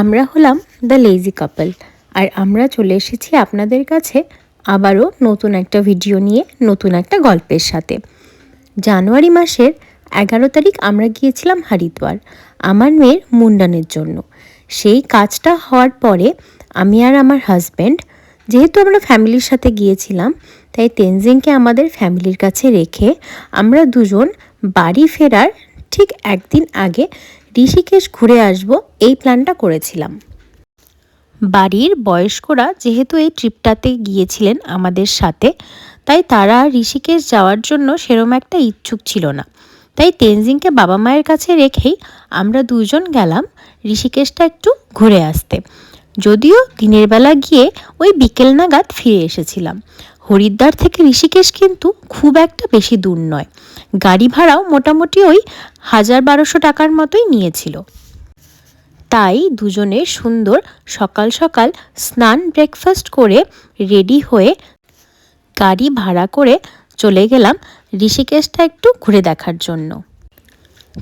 আমরা হলাম the lazy কাপল আর আমরা চলে এসেছি আপনাদের কাছে আবারও নতুন একটা ভিডিও নিয়ে, নতুন একটা গল্পের সাথে। জানুয়ারি মাসের এগারো তারিখ আমরা গিয়েছিলাম হরিদ্বার, আমার মেয়ের মুন্ডানের জন্য। সেই কাজটা হওয়ার পরে আমি আর আমার হাজব্যান্ড যেহেতু আমরা ফ্যামিলির সাথে গিয়েছিলাম, তাই তেনজিংকে আমাদের ফ্যামিলির কাছে রেখে আমরা দুজন বাড়ি ফেরার ঠিক একদিন আগে ঋষিকেশ ঘুরে আসব, এই প্ল্যানটা করেছিলাম। বাড়ির বয়স্করা যেহেতু এই ট্রিপটাতে গিয়েছিলেন আমাদের সাথে, তাই তারা ঋষিকেশ যাওয়ার জন্য সেরম একটা ইচ্ছুক ছিল না। তাই তেনজিংকে বাবা মায়ের কাছে রেখেই আমরা দুজন গেলাম ঋষিকেশটা একটু ঘুরে আসতে। যদিও দিনের বেলা গিয়ে ওই বিকেল নাগাদ ফিরে এসেছিলাম। হরিদ্বার থেকে ঋষিকেশ কিন্তু খুব একটা বেশি দূর নয়। গাড়ি ভাড়াও মোটামুটি ওই হাজার বারোশো টাকার মতোই নিয়েছিল। তাই দুজনে সুন্দর সকাল সকাল স্নান ব্রেকফাস্ট করে রেডি হয়ে গাড়ি ভাড়া করে চলে গেলাম ঋষিকেশটা একটু ঘুরে দেখার জন্য।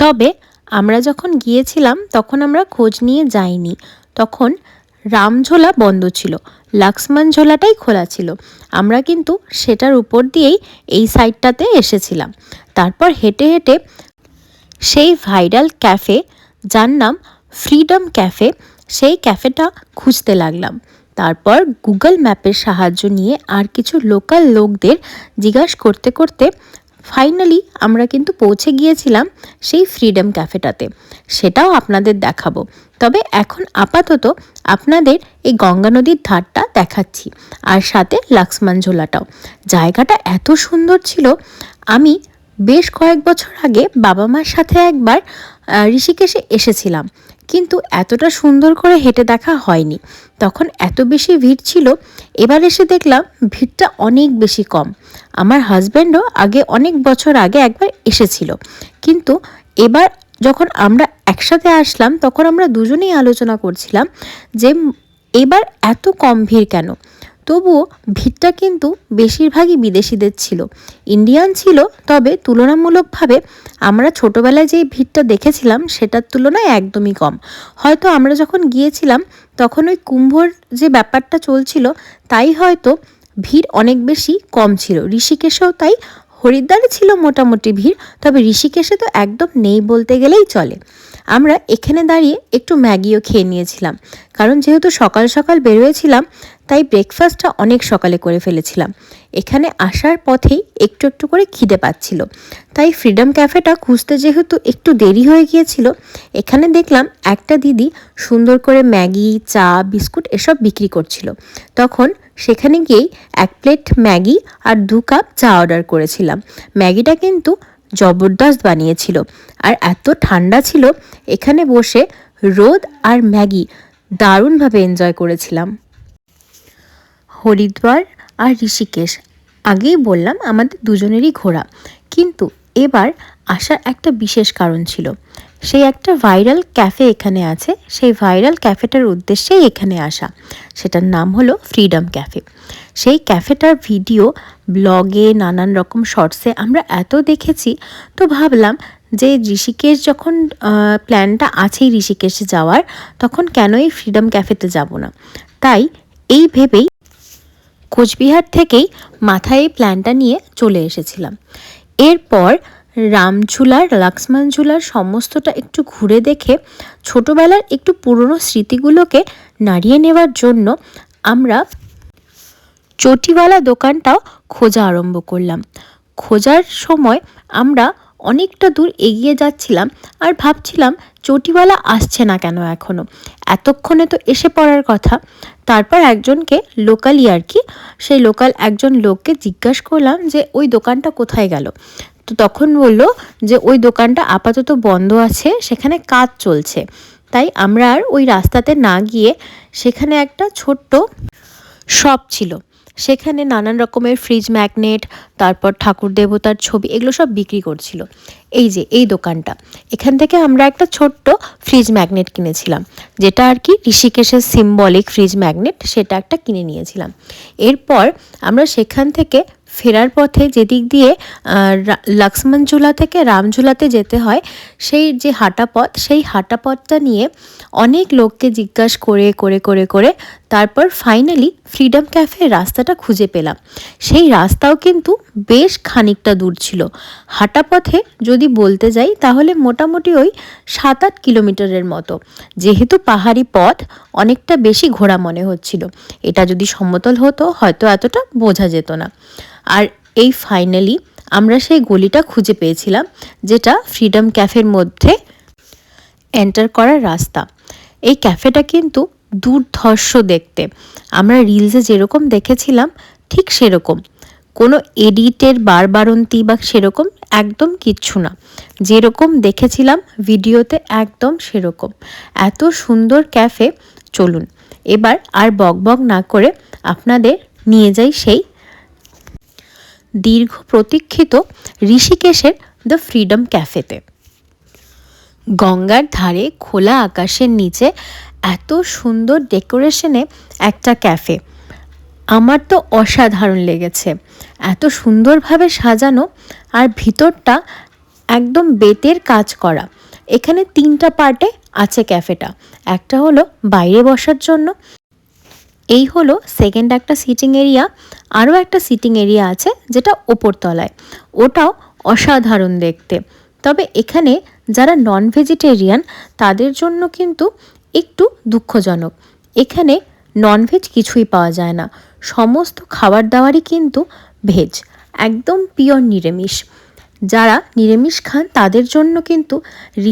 তবে আমরা যখন গিয়েছিলাম তখন আমরা খোঁজ নিয়ে যাইনি। তখন রামঝোলা বন্ধ ছিল লাক্সমান ঝোলাটাই খোলা ছিল। আমরা কিন্তু সেটার উপর দিয়েই এই সাইডটাতে এসেছিলাম। তারপর হেঁটে হেঁটে সেই ভাইরাল ক্যাফে, যার নাম ফ্রিডম ক্যাফে, সেই ক্যাফেটা খুঁজতে লাগলাম। তারপর গুগল ম্যাপের সাহায্য নিয়ে আর কিছু লোকাল লোকদের জিজ্ঞাসা করতে করতে ফাইনালি আমরা কিন্তু পৌঁছে গিয়েছিলাম সেই ফ্রিডম ক্যাফেটাতে। সেটাও আপনাদের দেখাবো। তবে এখন আপাতত আপনাদের এই গঙ্গা নদীর ধারটা দেখাচ্ছি আর সাথে লাক্সমান ঝোলাটাও জায়গাটা এত সুন্দর ছিল, আমি বেশ কয়েক বছর আগে বাবা মার সাথে একবার ঋষিকেশে এসেছিলাম। কিন্তু এতটা সুন্দর করে হেঁটে দেখা হয়নি। তখন এত বেশি ভিড় ছিল, এবার এসে দেখলাম ভিড়টা অনেক বেশি কম। আমার হাজব্যান্ডও আগে অনেক বছর আগে একবার এসেছিল। কিন্তু এবার যখন আমরা একসাথে আসলাম, তখন আমরা দুজনেই আলোচনা করছিলাম যে, এবার এত কম ভিড় কেন? তবুও ভিড়টা কিন্তু বেশিরভাগই বিদেশিদের ছিল। ইন্ডিয়ান ছিল, তবে তুলনামূলকভাবে আমরা ছোটোবেলায় যেই ভিড়টা দেখেছিলাম সেটার তুলনায় একদমই কম। হয়তো আমরা যখন গিয়েছিলাম, তখন ওই কুম্ভর যে ব্যাপারটা চলছিল, তাই হয়তো ভিড় অনেক বেশি কম ছিল। ঋষিকেশেও তাই, হরিদ্বারে ছিল মোটামুটি ভিড়, তবে ঋষিকেশে তো একদম নেই বলতে গেলেই চলে। আমরা এখানে দাঁড়িয়ে একটু ম্যাগিও খেয়ে নিয়েছিলাম। কারণ যেহেতু সকাল সকাল বেরোয়েছিলাম তাই ব্রেকফাস্টটা অনেক সকালে করে ফেলেছিলাম। এখানে আসার পথেই একটু একটু করে খিদে পাচ্ছিল। তাই ফ্রিডম ক্যাফেটা খুঁজতে যেহেতু একটু দেরি হয়ে গিয়েছিল, এখানে দেখলাম একটা দিদি সুন্দর করে ম্যাগি, চা, বিস্কুট এসব বিক্রি করছিল। তখন সেখানে গিয়েই এক প্লেট ম্যাগি আর দু কাপ চা অর্ডার করেছিলাম। ম্যাগিটা কিন্তু জবরদস্ত বানিয়েছিল আর এত ঠান্ডা ছিল, এখানে বসে রোদ আর ম্যাগি দারুণভাবে এনজয় করেছিলাম। হরিদ্বার আর ঋষিকেশ। আগেই বললাম আমাদের দুজনেরই ঘোরা। কিন্তু এবার আসার একটা বিশেষ কারণ ছিল। সেই একটা ভাইরাল ক্যাফে এখানে আছে। সেই ভাইরাল ক্যাফেটার উদ্দেশ্যেই এখানে আসা। সেটার নাম হলো ফ্রিডম ক্যাফে। সেই ক্যাফেটার ভিডিও, ব্লগে নানান রকম শর্টসে আমরা এত দেখেছি, তো ভাবলাম যে ঋষিকেশ যখন প্ল্যানটা আছেই ঋষিকেশে যাওয়ার, তখন কেন এই ফ্রিডম ক্যাফেতে যাব না? তাই এই ভেবেই কোচবিহার থেকেই মাথায় এই প্ল্যানটা নিয়ে চলে এসেছিলাম। এরপর রামঝুলার লাক্সমান ঝুলার সমস্তটা একটু ঘুরে দেখে ছোটোবেলার একটু পুরনো স্মৃতিগুলোকে নাড়িয়ে নেওয়ার জন্য আমরা চটিওয়ালা দোকানটাও খোঁজা আরম্ভ করলাম। খোঁজার সময় আমরা অনেকটা দূর এগিয়ে যাচ্ছিলাম আর ভাবছিলাম চটিওয়ালা আসছে না কেন এখনও এতক্ষণে তো এসে পড়ার কথা। তারপর একজনকে লোকালি আর কি, সেই লোকাল একজন লোককে জিজ্ঞাসা করলাম যে, ওই দোকানটা কোথায় গেল? তো তখন বলল যে, ওই দোকানটা আপাতত বন্ধ আছে, সেখানে কাজ চলছে। তাই আমরা আর ওই রাস্তাতে না গিয়ে সেখানে একটা ছোট্ট শপ ছিল। সেখানে নানান রকমের ফ্রিজ ম্যাগনেট তারপর ঠাকুর দেবতার ছবি এগুলো সব বিক্রি করছিল। এই যে এই দোকানটা। এখান থেকে আমরা একটা ছোট্ট ফ্রিজ ম্যাগনেট কিনেছিলাম। যেটা আর কি ঋষিকেশের সিম্বলিক ফ্রিজ ম্যাগনেট সেটা একটা কিনে নিয়েছিলাম। এরপর আমরা সেখান থেকে ফেরার পথে যেদিক দিয়ে আহ, রা- লক্ষ্মণঝুলা থেকে রামঝুলাতে যেতে হয় সেই যে হাঁটা পথ সেই হাঁটা পথটা নিয়ে অনেক লোককে জিজ্ঞাসা করে করে করে করে তারপর ফাইনালি ফ্রিডম ক্যাফের রাস্তাটা খুঁজে পেলাম। সেই রাস্তাও কিন্তু বেশ খানিকটা দূর ছিল। হাঁটা পথে যদি বলতে যাই, তাহলে মোটামুটি ওই সাত আট কিলোমিটারের মতো। যেহেতু পাহাড়ি পথ, অনেকটা বেশি ঘোরা মনে হচ্ছিল। এটা যদি সমতল হতো, হয়তো এতটা বোঝা যেত না। আর এই ফাইনালি আমরা সেই গলিটা খুঁজে পেয়েছিলাম, যেটা ফ্রিডম ক্যাফের মধ্যে এন্টার করার রাস্তা। এই ক্যাফেটা কিন্তু দুর্ধর্ষ দেখতে। আমরা রিলসে যেরকম দেখেছিলাম, ঠিক সেরকম। কোনো এডিটের বারবারন্তি বা সেরকম একদম কিচ্ছু না। যেরকম দেখেছিলাম, ভিডিওতে একদম সেরকম। এত সুন্দর ক্যাফে, চলুন। এবার আর বকবক না করে আপনাদের নিয়ে যাই সেই দীর্ঘ প্রতীক্ষিত ঋষিকেশের দ্য ফ্রিডম ক্যাফেতে গঙ্গার ধারে খোলা আকাশের নিচে এত সুন্দর ডেকোরেশনে একটা ক্যাফে। আমার তো অসাধারণ লেগেছে। এত সুন্দরভাবে সাজানো আর ভিতরটা একদম বেতের কাজ করা। এখানে তিনটা পার্টে আছে ক্যাফেটা। একটা হলো বাইরে বসার জন্য। এই হলো সেকেন্ড একটা সিটিং এরিয়া। আরও একটা সিটিং এরিয়া আছে যেটা ওপর তলায় ওটাও অসাধারণ দেখতে। তবে এখানে যারা নন ভেজিটেরিয়ান তাদের জন্য কিন্তু একটু দুঃখজনক। এখানে ননভেজ কিছুই পাওয়া যায় না। সমস্ত খাবার দাবারই কিন্তু ভেজ একদম পিওর নিরামিষ। যারা নিরামিষ খান, তাদের জন্য কিন্তু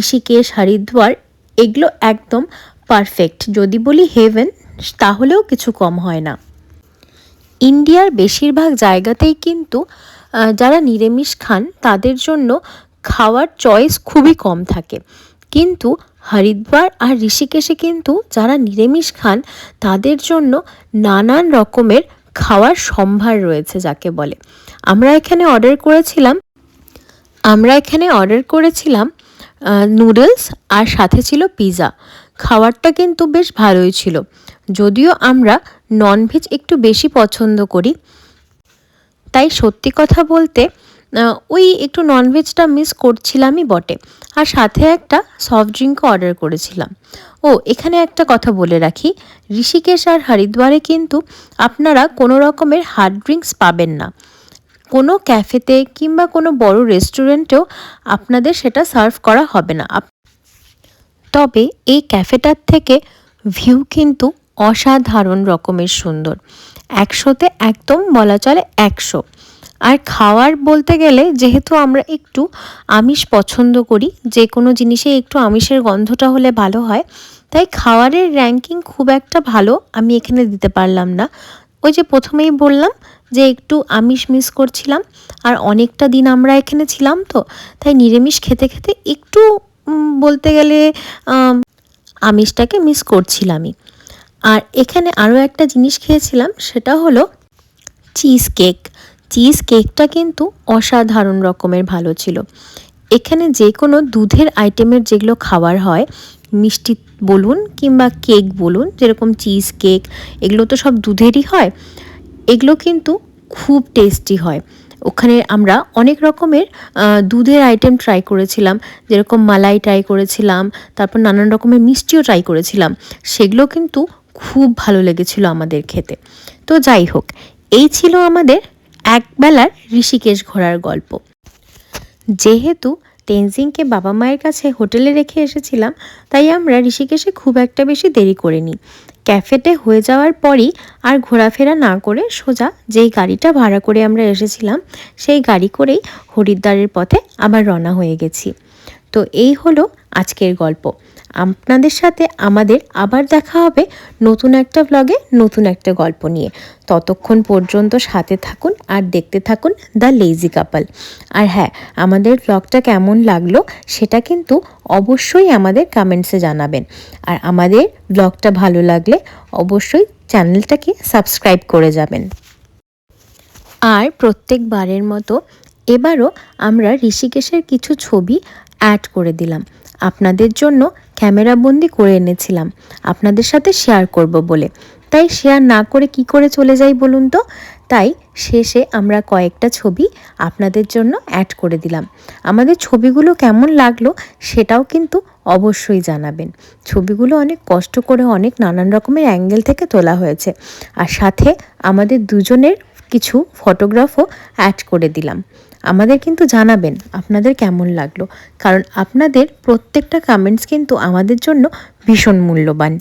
ঋষিকেশ, হরিদ্বার এগুলো একদম পারফেক্ট যদি বলি হেভেন তাহলেও কিছু কম হয় না। ইন্ডিয়ার বেশিরভাগ জায়গাতেই কিন্তু যারা নিরামিষ খান, তাদের জন্য খাওয়ার চয়েস খুবই কম থাকে। কিন্তু হরিদ্বার আর ঋষিকেশে কিন্তু যারা নিরামিষ খান, তাদের জন্য নানান রকমের খাওয়ার সম্ভার রয়েছে যাকে বলে। আমরা এখানে অর্ডার করেছিলাম, আমরা এখানে অর্ডার করেছিলাম নুডলস আর সাথে ছিল পিৎজা খাবারটা কিন্তু বেশ ভালোই ছিল। যদিও আমরা ননভেজ একটু বেশি পছন্দ করি, তাই সত্যি কথা বলতে ওই একটু ননভেজটা মিস করছিলামই বটে। আর সাথে একটা সফট ড্রিঙ্কও অর্ডার করেছিলাম। ও, এখানে একটা কথা বলে রাখি। ঋষিকেশ আর হরিদ্বারে কিন্তু আপনারা কোনো রকমের হার্ড ড্রিঙ্কস পাবেন না। কোনো ক্যাফেতে কিংবা কোনো বড় রেস্টুরেন্টেও আপনাদের সেটা সার্ভ করা হবে না। তবে এই ক্যাফেটার থেকে ভিউ কিন্তু অসাধারণ রকমের সুন্দর। একশোতে একদম বলা চলে একশো। আর খাওয়ার বলতে গেলে যেহেতু আমরা একটু আমিষ পছন্দ করি, যে কোনো জিনিসে একটু আমিষের গন্ধটা হলে ভালো হয়, তাই খাওয়ারের র্যাঙ্কিং খুব একটা ভালো আমি এখানে দিতে পারলাম না। ওই যে প্রথমেই বললাম যে একটু আমিষ মিস করছিলাম, আর অনেকটা দিন আমরা এখানে ছিলাম তো, তাই নিরামিষ খেতে খেতে একটু বলতে গেলে আমিষটাকে মিস করছিলামই। আর এখানে আরও একটা জিনিস খেয়েছিলাম, সেটা হলো চিজ কেক চিজ কেকটা কিন্তু অসাধারণ রকমের ভালো ছিল। এখানে যে কোনো দুধের আইটেমের যেগুলো খাবার হয়, মিষ্টি বলুন কিংবা কেক বলুন, যেরকম চিজ কেক, এগুলো তো সব দুধেরই হয়, এগুলো কিন্তু খুব টেস্টি হয়। ওখানে আমরা অনেক রকমের দুধের আইটেম ট্রাই করেছিলাম, যেরকম মালাই ট্রাই করেছিলাম, তারপর নানান রকমের মিষ্টিও ট্রাই করেছিলাম, সেগুলো কিন্তু খুব ভালো লেগেছিল আমাদের খেতে। তো যাই হোক, এই ছিল আমাদের একবেলার ঋষিকেশ ঘোরার গল্প। যেহেতু তেনজিংকে বাবা মায়ের কাছে হোটেলে রেখে এসেছিলাম, তাই আমরা ঋষিকেশে খুব একটা বেশি দেরি করিনি। ক্যাফেতে হয়ে যাওয়ার পরই আর ঘোরাফেরা না করে সোজা যেই গাড়িটা ভাড়া করে আমরা এসেছিলাম, সেই গাড়ি করেই হরিদ্বারের পথে আবার রওনা হয়ে গেছি। তো এই হলো আজকের গল্প। আপনাদের সাথে আমাদের আবার দেখা হবে নতুন একটা ব্লগে নতুন একটা গল্প নিয়ে। ততক্ষণ পর্যন্ত সাথে থাকুন আর দেখতে থাকুন দ্য লেজি কাপল আর হ্যাঁ আমাদের ব্লগটা কেমন লাগল সেটা কিন্তু অবশ্যই আমাদের কমেন্টসে জানাবেন। আর আমাদের ব্লগটা ভালো লাগলে অবশ্যই চ্যানেলটাকে সাবস্ক্রাইব করে যাবেন। আর প্রত্যেকবারের মতো এবারও আমরা ঋষিকেশের কিছু ছবি অ্যাড করে দিলাম। আপনাদের জন্য ক্যামেরাবন্দি করে এনেছিলাম। আপনাদের সাথে শেয়ার করব বলে। তাই শেয়ার না করে কি করে চলে যাই বলুন তো? তাই শেষে আমরা কয়েকটা ছবি আপনাদের জন্য অ্যাড করে দিলাম। আমাদের ছবিগুলো কেমন লাগল সেটাও কিন্তু অবশ্যই জানাবেন। ছবিগুলো অনেক কষ্ট করে অনেক নানান রকমের অ্যাঙ্গেল থেকে তোলা হয়েছে। আর সাথে আমাদের দুজনের কিছু ফটোগ্রাফও অ্যাড করে দিলাম। আমাদের কিন্তু জানাবেন আপনাদের কেমন লাগল। কারণ আপনাদের প্রত্যেকটা কমেন্টস কিন্তু আমাদের জন্য ভীষণ মূল্যবান।